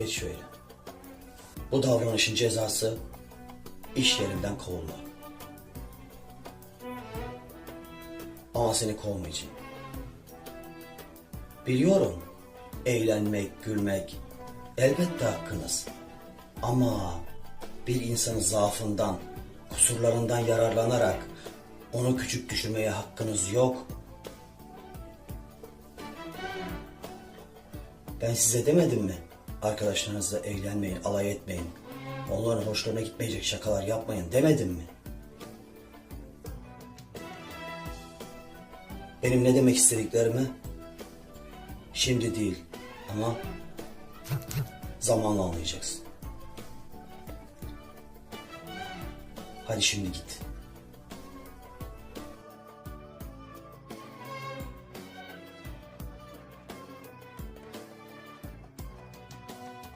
Geç şöyle. Bu davranışın cezası iş yerinden kovulma. Ama seni kovmayacağım. Biliyorum eğlenmek, gülmek elbette hakkınız. Ama bir insanın zaafından, kusurlarından yararlanarak onu küçük düşürmeye hakkınız yok. Ben size demedim mi? Arkadaşlarınızla eğlenmeyin, alay etmeyin. Onların hoşlarına gitmeyecek şakalar yapmayın demedim mi? Benim ne demek istediklerimi şimdi değil ama zamanla anlayacaksın. Hadi şimdi git.